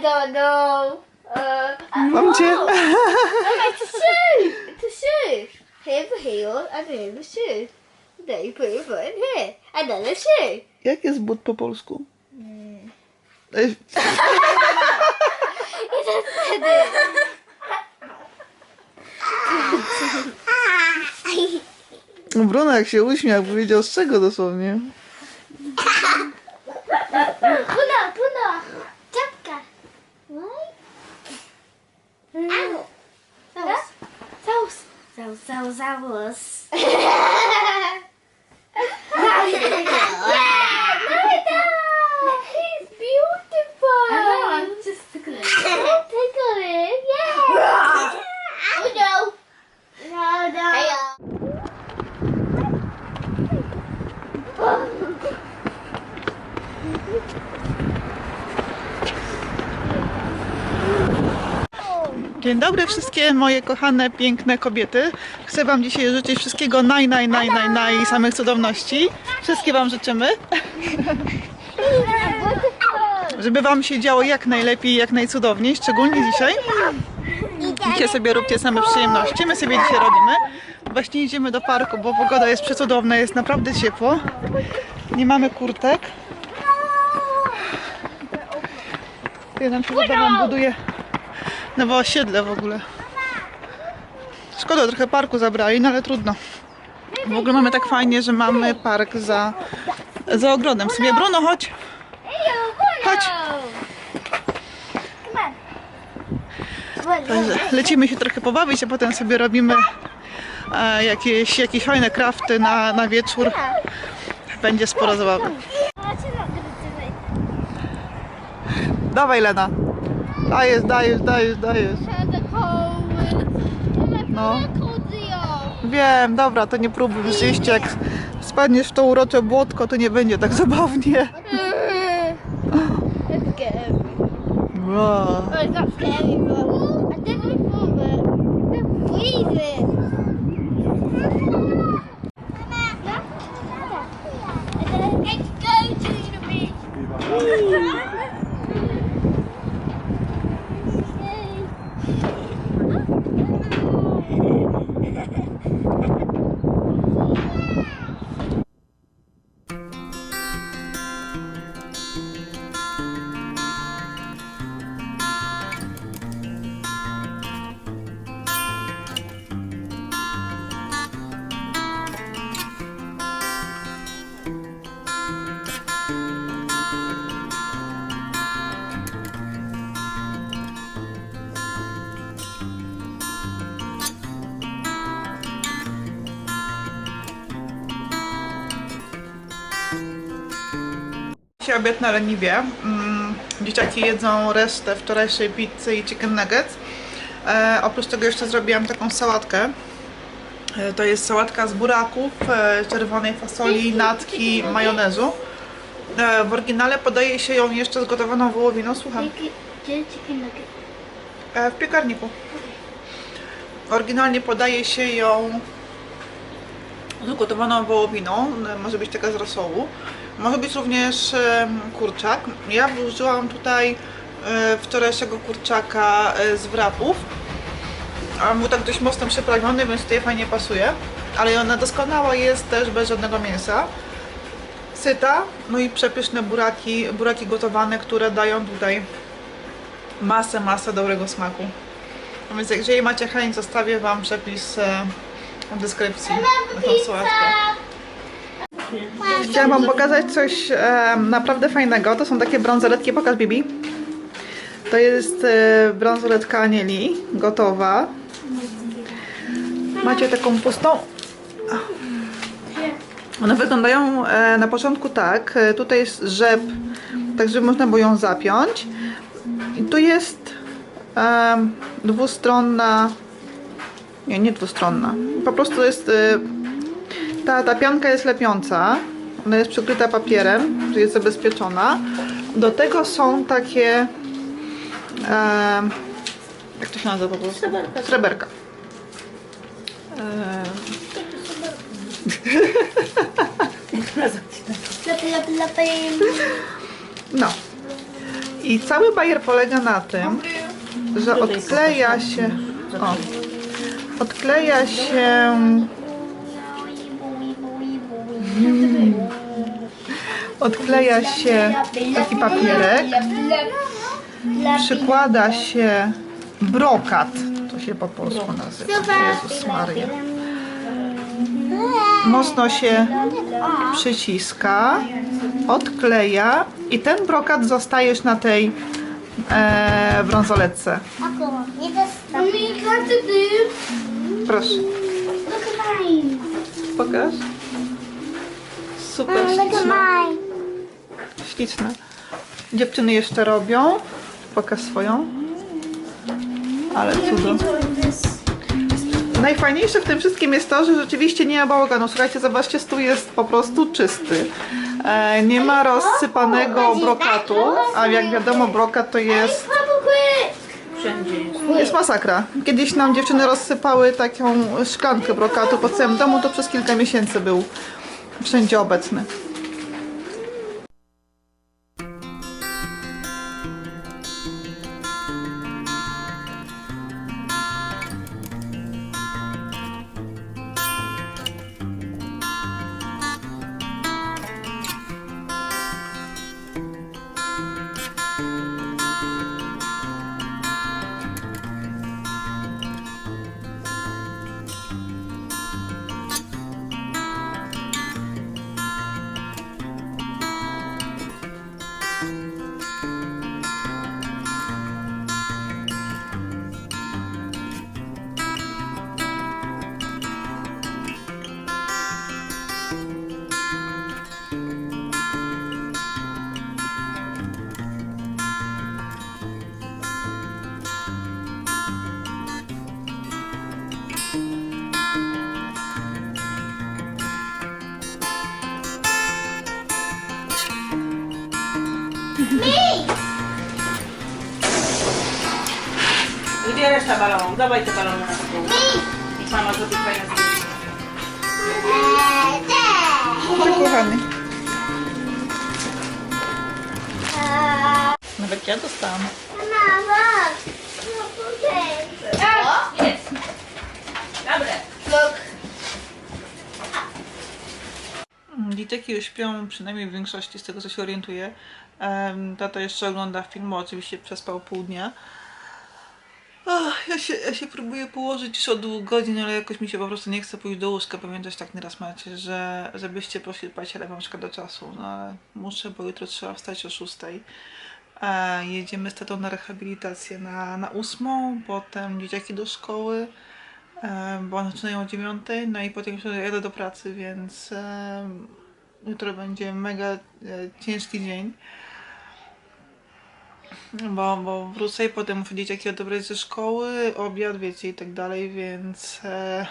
don't know. Uh, Mam cię. it's a shoe. It's a shoe. Here's a heel and here's a shoe. Then you put your foot in here. Another shoe. Jak jest but po polsku? Ej, just said it. Bruno jak się uśmiał, powiedział z czego dosłownie. São os avós. Dzień dobry wszystkie moje kochane, piękne kobiety. Chcę wam dzisiaj życzyć wszystkiego naj, naj, naj, naj, naj samych cudowności. Wszystkie wam życzymy. Żeby wam się działo jak najlepiej, jak najcudowniej, szczególnie dzisiaj. Dzisiaj sobie róbcie same przyjemności. My sobie dzisiaj robimy. Właśnie idziemy do parku, bo pogoda jest przecudowna, jest naprawdę ciepło. Nie mamy kurtek. Tutaj nam się domem buduje nowe osiedle w ogóle. Szkoda, trochę parku zabrali, no ale trudno. W ogóle mamy tak fajnie, że mamy park za, za ogrodem. W sumie Bruno, chodź. Chodź. Także lecimy się trochę pobawić, a potem sobie robimy e, jakieś, jakieś fajne krafty na, na wieczór. Będzie sporo zabawy. Dawaj Lena. Dajesz, dajesz, dajesz, dajesz. No. Wiem, dobra, to nie próbuj. Rzeczywiście jak spadniesz w to urocze błotko, to nie będzie tak zabawnie. Wow. Dzisiaj obiad na leniwie. Mm, Dzieciaki jedzą resztę wczorajszej pizzy i chicken nuggets. E, oprócz tego jeszcze zrobiłam taką sałatkę. E, to jest sałatka z buraków, e, czerwonej fasoli, natki, majonezu. E, w oryginale podaje się ją jeszcze z gotowaną wołowiną. Słucham. chicken nugget. E, w piekarniku. Oryginalnie podaje się ją z gotowaną wołowiną, e, może być taka z rosołu. Może być również kurczak. Ja użyłam tutaj e, wczorajszego kurczaka e, z wrapów. A był tak dość mocno przyprawiony, więc tutaj fajnie pasuje. Ale ona doskonała jest też bez żadnego mięsa. Syta, no i przepyszne buraki, buraki gotowane, które dają tutaj masę, masę dobrego smaku. A więc jeżeli macie chęć, zostawię Wam przepis e, w deskrypcji na tą sałatkę. Chciałam Wam pokazać coś e, naprawdę fajnego. To są takie brązoletki. Pokaż Bibi. To jest e, brązoletka Anieli, gotowa. Macie taką pustą. One wyglądają e, na początku tak. E, tutaj jest rzep, tak żeby można było ją zapiąć. I tu jest em, dwustronna. Nie, nie dwustronna. Po prostu jest. Y, ta, ta pianka jest lepiąca. Ona jest przykryta papierem, że jest zabezpieczona. Do tego są takie. E, jak to się nazywa po prostu? Sreberka. Sreberka. No. I cały bajer polega na tym, że odkleja się. O, odkleja się. Odkleja się taki papierek. Przykłada się brokat. To się po polsku nazywa. Jezus Maria. Mocno się przyciska, odkleja i ten brokat zostajesz na tej e, brązoletce. Proszę, pokaż. Super śliczne. mine. śliczne. Dziewczyny jeszcze robią. Pokaż swoją. Ale cudo. Najfajniejsze w tym wszystkim jest to, że rzeczywiście nie ma bałaganu. Słuchajcie, zobaczcie, stół jest po prostu czysty. E, nie ma rozsypanego brokatu, a jak wiadomo brokat to jest, Wszędzie jest. jest masakra. Kiedyś nam dziewczyny rozsypały taką szklankę brokatu po całym domu, to przez kilka miesięcy był wszędzie obecny. Gdzie reszta balonów? Dawaj te balony na taką. Niech mama zrobi fajne zdjęcie. Dobrze, kochany. Nawet ja dostałam. Jest. Dobre. Mm, Dzieciaki już śpią, przynajmniej w większości z tego co się orientuję. Em, Tata jeszcze ogląda film, bo oczywiście przespał pół dnia. Ach, ja, się, ja się próbuję położyć już od dwóch godzin, ale jakoś mi się po prostu nie chce pójść do łóżka. Pamiętasz tak nieraz macie, że żebyście spać, ale wam szkoda czasu. No ale muszę, bo jutro trzeba wstać o szóstej. E, jedziemy z tatą na rehabilitację na, na ósmą, potem dzieciaki do szkoły, e, bo one zaczynają o dziewiątej, no i potem jeszcze jadę do pracy, więc e, jutro będzie mega e, ciężki dzień. Bo, bo wrócę i potem muszę dzieciaki odebrać ze szkoły, obiad, wiecie, i tak dalej, więc e,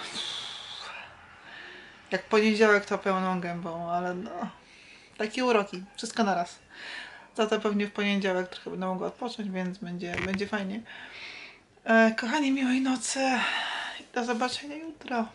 jak poniedziałek to pełną gębą, ale no, takie uroki, wszystko naraz. Za to pewnie w poniedziałek trochę będę mogła odpocząć, więc będzie, będzie fajnie. E, kochani, miłej nocy. Do zobaczenia jutro.